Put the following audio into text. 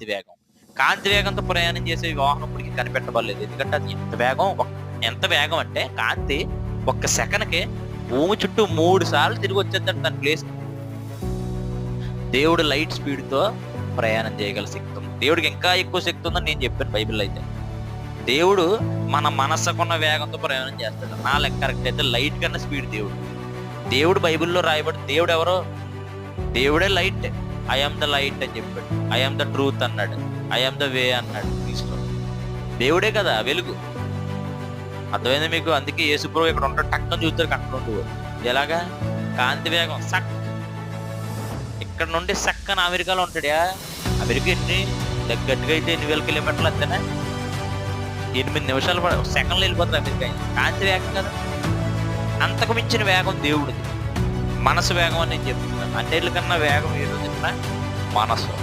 కాంతి వేగం కాంతి వేగంతో ప్రయాణం చేసే వాహనం ఇప్పటికి కనిపెట్టబడలేదు. ఎందుకంటే అది ఎంత వేగం ఎంత వేగం అంటే కాంతి ఒక్క సెకండ్కి భూమి చుట్టూ మూడు సార్లు తిరిగి వచ్చేద్దంటే తన ప్లేస్ దేవుడు లైట్ స్పీడ్తో ప్రయాణం చేయగల శక్తి ఉంది. దేవుడికి ఇంకా ఎక్కువ శక్తి ఉందని నేను చెప్పాను బైబిల్ అయితే. దేవుడు మన మనస్సుకున్న వేగంతో ప్రయాణం చేస్తాడు. నా లెక్క కరెక్ట్ అయితే లైట్ కన్నా స్పీడ్ దేవుడు. దేవుడు బైబిల్లో రాయబడి దేవుడు ఎవరో? దేవుడే లైట్. ఐఎమ్ ద లైట్ అని చెప్పాడు. ఐఎమ్ ద ట్రూత్ అన్నాడు. ఐఎమ్ ద వే అన్నాడు. క్రీస్తు దేవుడే కదా వెలుగు. అర్థమైంది మీకు? అందుకే యేసుప్రభు ఇక్కడ ఉంటాడు టక్కన చూస్తారు అక్కడ ఉండు ఎలాగా? కాంతి వేగం సక్. ఇక్కడ నుండి సక్కన అమెరికాలో ఉంటాడా అమెరికా ఎన్ని దగ్గరగా అయితే ఎన్ని వేల కిలోమీటర్లు అంతేనా ఎనిమిది నిమిషాలు పడ సెకండ్లు వెళ్ళిపోతారు అమెరికా కాంతి వేగం కదా. అంతకు మించిన వేగం దేవుడిది. మనసు వేగం అని నేను చెప్తున్నాను. అన్నిటికన్నా వేగం ఏదో చెప్పిన మనసు